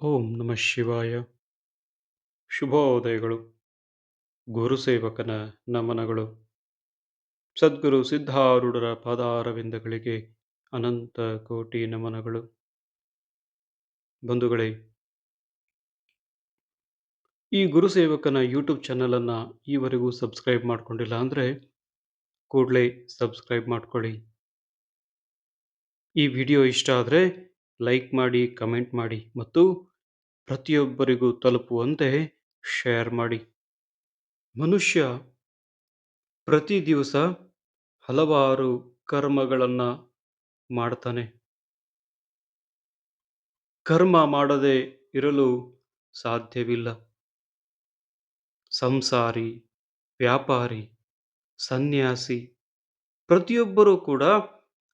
ಓಂ ನಮಃ ಶಿವಾಯ. ಶುಭೋದಯಗಳು. ಗುರುಸೇವಕನ ನಮನಗಳು. ಸದ್ಗುರು ಸಿದ್ಧಾರೂಢರ ಪಾದಾರವಿಂದಗಳಿಗೆ ಅನಂತ ಕೋಟಿ ನಮನಗಳು. ಬಂಧುಗಳೇ, ಈ ಗುರುಸೇವಕನ ಯೂಟ್ಯೂಬ್ ಚಾನಲನ್ನು ಈವರೆಗೂ ಸಬ್ಸ್ಕ್ರೈಬ್ ಮಾಡ್ಕೊಂಡಿಲ್ಲ ಅಂದರೆ ಕೂಡಲೇ ಸಬ್ಸ್ಕ್ರೈಬ್ ಮಾಡ್ಕೊಳ್ಳಿ. ಈ ವಿಡಿಯೋ ಇಷ್ಟ ಆದರೆ ಲೈಕ್ ಮಾಡಿ ಕಮೆಂಟ್ ಮಾಡಿ ಮತ್ತು ಪ್ರತಿಯೊಬ್ಬರಿಗೂ ತಲುಪುವಂತೆ ಶೇರ್ ಮಾಡಿ. ಮನುಷ್ಯ ಪ್ರತಿ ದಿವಸ ಹಲವಾರು ಕರ್ಮಗಳನ್ನು ಮಾಡ್ತಾನೆ. ಕರ್ಮ ಮಾಡದೆ ಇರಲು ಸಾಧ್ಯವಿಲ್ಲ. ಸಂಸಾರಿ, ವ್ಯಾಪಾರಿ, ಸನ್ಯಾಸಿ ಪ್ರತಿಯೊಬ್ಬರೂ ಕೂಡ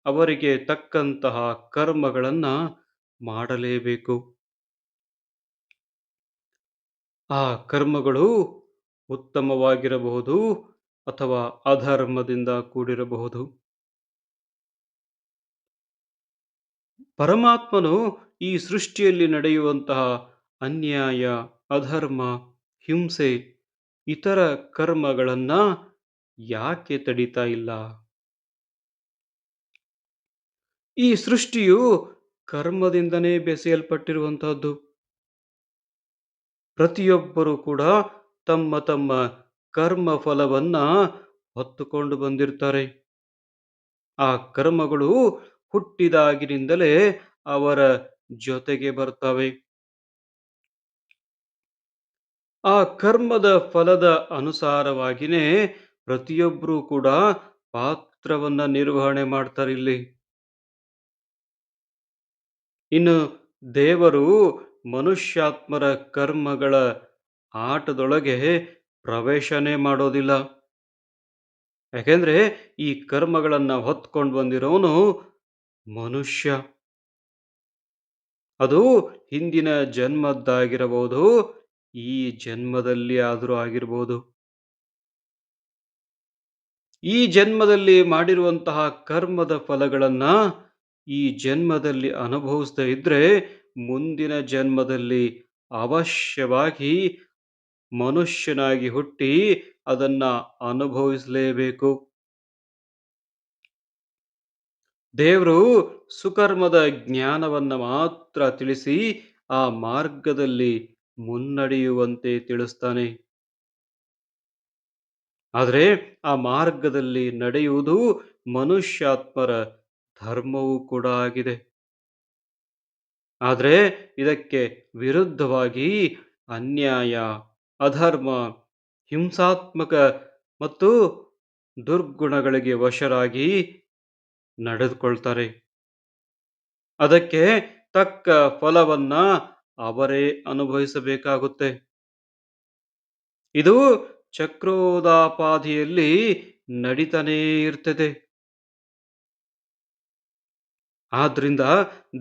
ಅವರಿಗೆ ತಕ್ಕಂತಹ ಕರ್ಮಗಳನ್ನು ಮಾಡಲೇಬೇಕು. ಆ ಕರ್ಮಗಳು ಉತ್ತಮವಾಗಿರಬಹುದು ಅಥವಾ ಅಧರ್ಮದಿಂದ ಕೂಡಿರಬಹುದು. ಪರಮಾತ್ಮನು ಈ ಸೃಷ್ಟಿಯಲ್ಲಿ ನಡೆಯುವಂತಹ ಅನ್ಯಾಯ, ಅಧರ್ಮ, ಹಿಂಸೆ, ಇತರ ಕರ್ಮಗಳನ್ನು ಯಾಕೆ ತಡಿತಾ ಇಲ್ಲ? ಈ ಸೃಷ್ಟಿಯು ಕರ್ಮದಿಂದನೇ ಬೆಸೆಯಲ್ಪಟ್ಟಿರುವಂತಹದ್ದು. ಪ್ರತಿಯೊಬ್ಬರೂ ಕೂಡ ತಮ್ಮ ತಮ್ಮ ಕರ್ಮ ಫಲವನ್ನ ಹೊತ್ತುಕೊಂಡು ಬಂದಿರ್ತಾರೆ. ಆ ಕರ್ಮಗಳು ಹುಟ್ಟಿದಾಗಿನಿಂದಲೇ ಅವರ ಜೊತೆಗೆ ಬರ್ತವೆ. ಆ ಕರ್ಮದ ಫಲದ ಅನುಸಾರವಾಗಿನೇ ಪ್ರತಿಯೊಬ್ಬರೂ ಕೂಡ ಪಾತ್ರವನ್ನ ನಿರ್ವಹಣೆ ಮಾಡ್ತಾರೆ ಇಲ್ಲಿ. ಇನ್ನು ದೇವರು ಮನುಷ್ಯಾತ್ಮರ ಕರ್ಮಗಳ ಆಟದೊಳಗೆ ಪ್ರವೇಶನೇ ಮಾಡೋದಿಲ್ಲ. ಯಾಕೆಂದ್ರೆ ಈ ಕರ್ಮಗಳನ್ನ ಹೊತ್ಕೊಂಡು ಬಂದಿರೋನು ಮನುಷ್ಯ. ಅದು ಹಿಂದಿನ ಜನ್ಮದ್ದಾಗಿರಬಹುದು, ಈ ಜನ್ಮದಲ್ಲಿ ಆದರೂ ಆಗಿರಬಹುದು ಈ ಜನ್ಮದಲ್ಲಿ ಮಾಡಿರುವಂತಹ ಕರ್ಮದ ಫಲಗಳನ್ನ ಈ ಜನ್ಮದಲ್ಲಿ ಅನುಭವಿಸದೇ ಇದ್ರೆ ಮುಂದಿನ ಜನ್ಮದಲ್ಲಿ ಅವಶ್ಯವಾಗಿ ಮನುಷ್ಯನಾಗಿ ಹುಟ್ಟಿ ಅದನ್ನ ಅನುಭವಿಸಲೇಬೇಕು. ದೇವರು ಸುಕರ್ಮದ ಜ್ಞಾನವನ್ನ ಮಾತ್ರ ತಿಳಿಸಿ ಆ ಮಾರ್ಗದಲ್ಲಿ ಮುನ್ನಡೆಯುವಂತೆ ತಿಳಿಸ್ತಾನೆ. ಆದರೆ ಆ ಮಾರ್ಗದಲ್ಲಿ ನಡೆಯುವುದು ಮನುಷ್ಯಾತ್ಮರ ಧರ್ಮವೂ ಕೂಡ ಆಗಿದೆ. ಆದರೆ ಇದಕ್ಕೆ ವಿರುದ್ಧವಾಗಿ ಅನ್ಯಾಯ, ಅಧರ್ಮ, ಹಿಂಸಾತ್ಮಕ ಮತ್ತು ದುರ್ಗುಣಗಳಿಗೆ ವಶರಾಗಿ ನಡೆದುಕೊಳ್ತಾರೆ. ಅದಕ್ಕೆ ತಕ್ಕ ಫಲವನ್ನ ಅವರೇ ಅನುಭವಿಸಬೇಕಾಗುತ್ತೆ. ಇದು ಚಕ್ರೋದಾಪಾದಿಯಲ್ಲಿ ನಡೀತಾನೇ ಇರ್ತದೆ. ಆದ್ರಿಂದ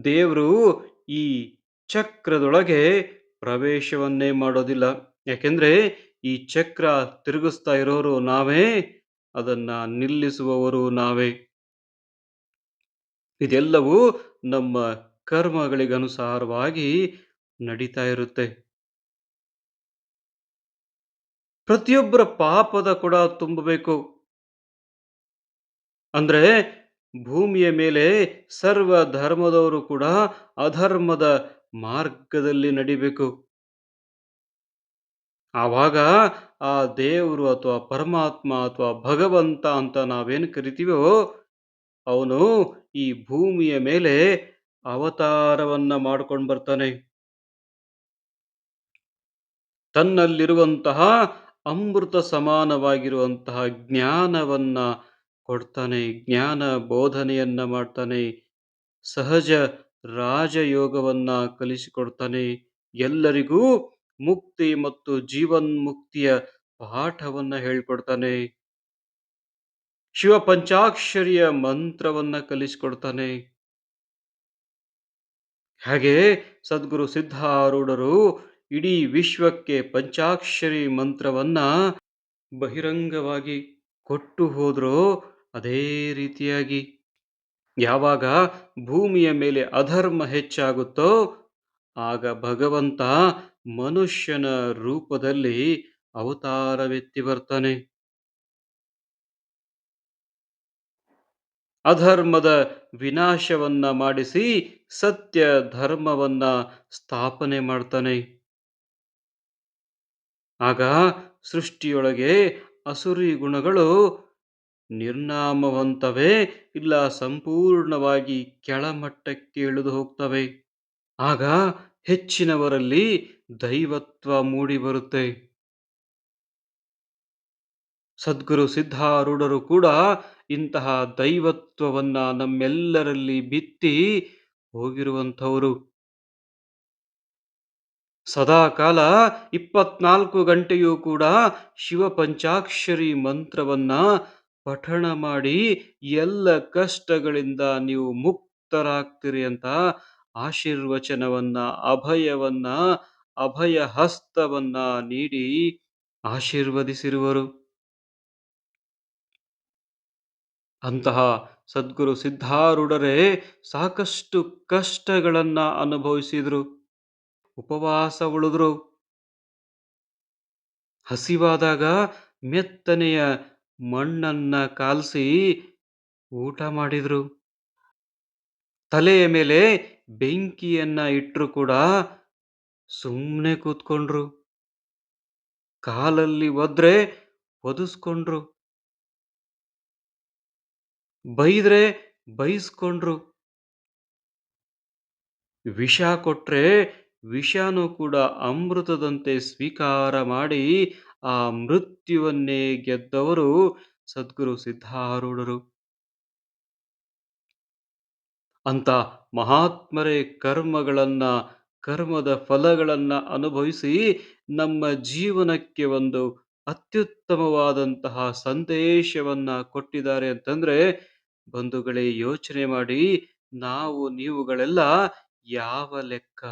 ದೇವರು ಈ ಚಕ್ರದೊಳಗೆ ಪ್ರವೇಶವನ್ನೇ ಮಾಡೋದಿಲ್ಲ. ಯಾಕೆಂದ್ರೆ ಈ ಚಕ್ರ ತಿರುಗಿಸ್ತಾ ಇರೋರು ನಾವೇ, ಅದನ್ನ ನಿಲ್ಲಿಸುವವರು ನಾವೇ. ಇದೆಲ್ಲವೂ ನಮ್ಮ ಕರ್ಮಗಳಿಗನುಸಾರವಾಗಿ ನಡೀತಾ ಇರುತ್ತೆ. ಪ್ರತಿಯೊಬ್ಬರ ಪಾಪದ ಕೂಡ ತುಂಬಬೇಕು. ಅಂದ್ರೆ ಭೂಮಿಯ ಮೇಲೆ ಸರ್ವ ಧರ್ಮದವರು ಕೂಡ ಅಧರ್ಮದ ಮಾರ್ಗದಲ್ಲಿ ನಡಿಬೇಕು. ಆವಾಗ ಆ ದೇವರು ಅಥವಾ ಪರಮಾತ್ಮ ಅಥವಾ ಭಗವಂತ ಅಂತ ನಾವೇನು ಕರಿತೀವೋ, ಅವನು ಈ ಭೂಮಿಯ ಮೇಲೆ ಅವತಾರವನ್ನ ಮಾಡ್ಕೊಂಡು ಬರ್ತಾನೆ. ತನ್ನಲ್ಲಿರುವಂತಹ ಅಮೃತ ಸಮಾನವಾಗಿರುವಂತಹ ಜ್ಞಾನವನ್ನ ಕೊಡ್ತಾನೆ, ಜ್ಞಾನ ಬೋಧನೆಯನ್ನ ಮಾಡ್ತಾನೆ, ಸಹಜ ರಾಜಯೋಗವನ್ನ ಕಲಿಸಿಕೊಡ್ತಾನೆ. ಎಲ್ಲರಿಗೂ ಮುಕ್ತಿ ಮತ್ತು ಜೀವನ್ಮುಕ್ತಿಯ ಪಾಠವನ್ನ ಹೇಳ್ಕೊಡ್ತಾನೆ. ಶಿವ ಪಂಚಾಕ್ಷರಿಯ ಮಂತ್ರವನ್ನ ಕಲಿಸಿಕೊಡ್ತಾನೆ. ಹಾಗೆ ಸದ್ಗುರು ಸಿದ್ಧಾರೂಢರು ಇಡೀ ವಿಶ್ವಕ್ಕೆ ಪಂಚಾಕ್ಷರಿ ಮಂತ್ರವನ್ನ ಬಹಿರಂಗವಾಗಿ ಕೊಟ್ಟು ಹೋದ್ರೋ ಅದೇ ರೀತಿಯಾಗಿ ಯಾವಾಗ ಭೂಮಿಯ ಮೇಲೆ ಅಧರ್ಮ ಹೆಚ್ಚಾಗುತ್ತೋ ಆಗ ಭಗವಂತ ಮನುಷ್ಯನ ರೂಪದಲ್ಲಿ ಅವತಾರವೆತ್ತಿ ಬರ್ತಾನೆ. ಅಧರ್ಮದ ವಿನಾಶವನ್ನ ಮಾಡಿಸಿ ಸತ್ಯ ಧರ್ಮವನ್ನ ಸ್ಥಾಪನೆ ಮಾಡ್ತಾನೆ. ಆಗ ಸೃಷ್ಟಿಯೊಳಗೆ ಅಸುರಿ ಗುಣಗಳು ನಿರ್ನಾಮವಂತವೇ ಇಲ್ಲ ಸಂಪೂರ್ಣವಾಗಿ ಕೆಳಮಟ್ಟಕ್ಕೆ ಇಳಿದು ಹೋಗ್ತವೆ. ಆಗ ಹೆಚ್ಚಿನವರಲ್ಲಿ ದೈವತ್ವ ಮೂಡಿಬರುತ್ತೆ ಸದ್ಗುರು ಸಿದ್ಧಾರೂಢರು ಕೂಡ ಇಂತಹ ದೈವತ್ವವನ್ನ ನಮ್ಮೆಲ್ಲರಲ್ಲಿ ಬಿತ್ತಿ ಹೋಗಿರುವಂಥವರು. ಸದಾಕಾಲ ಇಪ್ಪತ್ನಾಲ್ಕು ಗಂಟೆಯೂ ಕೂಡ ಶಿವ ಪಂಚಾಕ್ಷರಿ ಮಂತ್ರವನ್ನ ಪಠಣ ಮಾಡಿ ಎಲ್ಲ ಕಷ್ಟಗಳಿಂದ ನೀವು ಮುಕ್ತರಾಗ್ತೀರಿ ಅಂತ ಆಶೀರ್ವಚನವನ್ನ, ಅಭಯವನ್ನ ಅಭಯ ಹಸ್ತವನ್ನ ನೀಡಿ ಆಶೀರ್ವದಿಸಿರುವರು. ಅಂತಹ ಸದ್ಗುರು ಸಿದ್ಧಾರೂಢರೇ ಸಾಕಷ್ಟು ಕಷ್ಟಗಳನ್ನ ಅನುಭವಿಸಿದ್ರು. ಉಪವಾಸ ಉಳಿದ್ರು. ಹಸಿವಾದಾಗ ಮೆತ್ತನೆಯ ಮಣ್ಣನ್ನ ಕಾಲ್ಸಿ ಊಟ ಮಾಡಿದ್ರು. ತಲೆಯ ಮೇಲೆ ಬೆಂಕಿಯನ್ನ ಇಟ್ಟರು ಕೂಡ ಸುಮ್ಮನೆ ಕೂತ್ಕೊಂಡ್ರು. ಕಾಲಲ್ಲಿ ಒದ್ರೆ ಒದಿಸ್ಕೊಂಡ್ರು. ಬೈದ್ರೆ ಬೈಸ್ಕೊಂಡ್ರು. ವಿಷ ಕೊಟ್ರೆ ವಿಷಾನು ಕೂಡ ಅಮೃತದಂತೆ ಸ್ವೀಕಾರ ಮಾಡಿ ಆ ಮೃತ್ಯುವನ್ನೇ ಗೆದ್ದವರು ಸದ್ಗುರು ಸಿದ್ಧಾರೂಢರು. ಅಂತ ಮಹಾತ್ಮರೇ ಕರ್ಮಗಳನ್ನ, ಕರ್ಮದ ಫಲಗಳನ್ನ ಅನುಭವಿಸಿ ನಮ್ಮ ಜೀವನಕ್ಕೆ ಒಂದು ಅತ್ಯುತ್ತಮವಾದಂತಹ ಸಂದೇಶವನ್ನ ಕೊಟ್ಟಿದ್ದಾರೆ ಅಂತಂದ್ರೆ, ಬಂಧುಗಳೇ ಯೋಚನೆ ಮಾಡಿ, ನಾವು ನೀವುಗಳೆಲ್ಲ ಯಾವ ಲೆಕ್ಕ?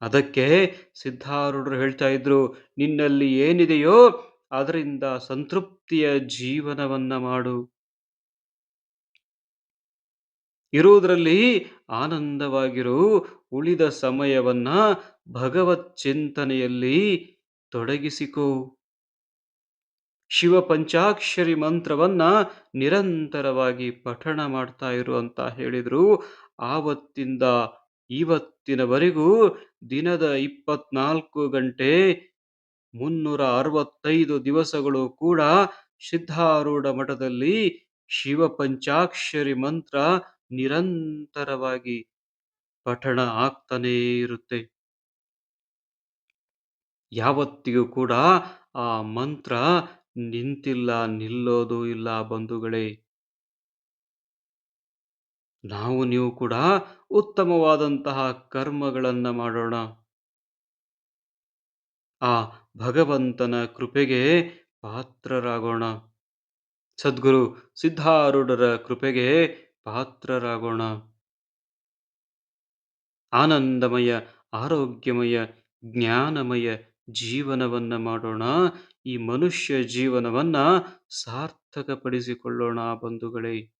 ಅದಕ್ಕೆ ಸಿದ್ಧಾರೂಢರು ಹೇಳ್ತಾ ಇದ್ರು, ನಿನ್ನಲ್ಲಿ ಏನಿದೆಯೋ ಅದರಿಂದ ಸಂತೃಪ್ತಿಯ ಜೀವನವನ್ನ ಮಾಡು. ಇರುವುದರಲ್ಲಿ ಆನಂದವಾಗಿರು, ಉಳಿದ ಸಮಯವನ್ನ ಭಗವತ್ ಚಿಂತನೆಯಲ್ಲಿ ತೊಡಗಿಸಿಕೊ. ಶಿವ ಪಂಚಾಕ್ಷರಿ ಮಂತ್ರವನ್ನ ನಿರಂತರವಾಗಿ ಪಠಣ ಮಾಡ್ತಾ ಇರು ಅಂತ ಹೇಳಿದ್ರು. ಆವತ್ತಿಂದ ಇವತ್ತಿನವರೆಗೂ ದಿನದ ಇಪ್ಪತ್ನಾಲ್ಕು ಗಂಟೆ ಮುನ್ನೂರ ಅರವತ್ತೈದು ದಿವಸಗಳು ಕೂಡ ಸಿದ್ಧಾರೂಢ ಮಠದಲ್ಲಿ ಶಿವ ಪಂಚಾಕ್ಷರಿ ಮಂತ್ರ ನಿರಂತರವಾಗಿ ಪಠಣ ಆಗ್ತಾನೇ ಇರುತ್ತೆ. ಯಾವತ್ತಿಗೂ ಕೂಡ ಆ ಮಂತ್ರ ನಿಂತಿಲ್ಲ, ನಿಲ್ಲೋದು ಇಲ್ಲ ಬಂಧುಗಳೇ. ನಾವು, ನೀವು ಕೂಡ ಉತ್ತಮವಾದಂತಹ ಕರ್ಮಗಳನ್ನು ಮಾಡೋಣ. ಆ ಭಗವಂತನ ಕೃಪೆಗೆ ಪಾತ್ರರಾಗೋಣ. ಸದ್ಗುರು ಸಿದ್ಧಾರೂಢರ ಕೃಪೆಗೆ ಪಾತ್ರರಾಗೋಣ. ಆನಂದಮಯ, ಆರೋಗ್ಯಮಯ, ಜ್ಞಾನಮಯ ಜೀವನವನ್ನ ಮಾಡೋಣ. ಈ ಮನುಷ್ಯ ಜೀವನವನ್ನ ಸಾರ್ಥಕಪಡಿಸಿಕೊಳ್ಳೋಣ ಬಂಧುಗಳೇ.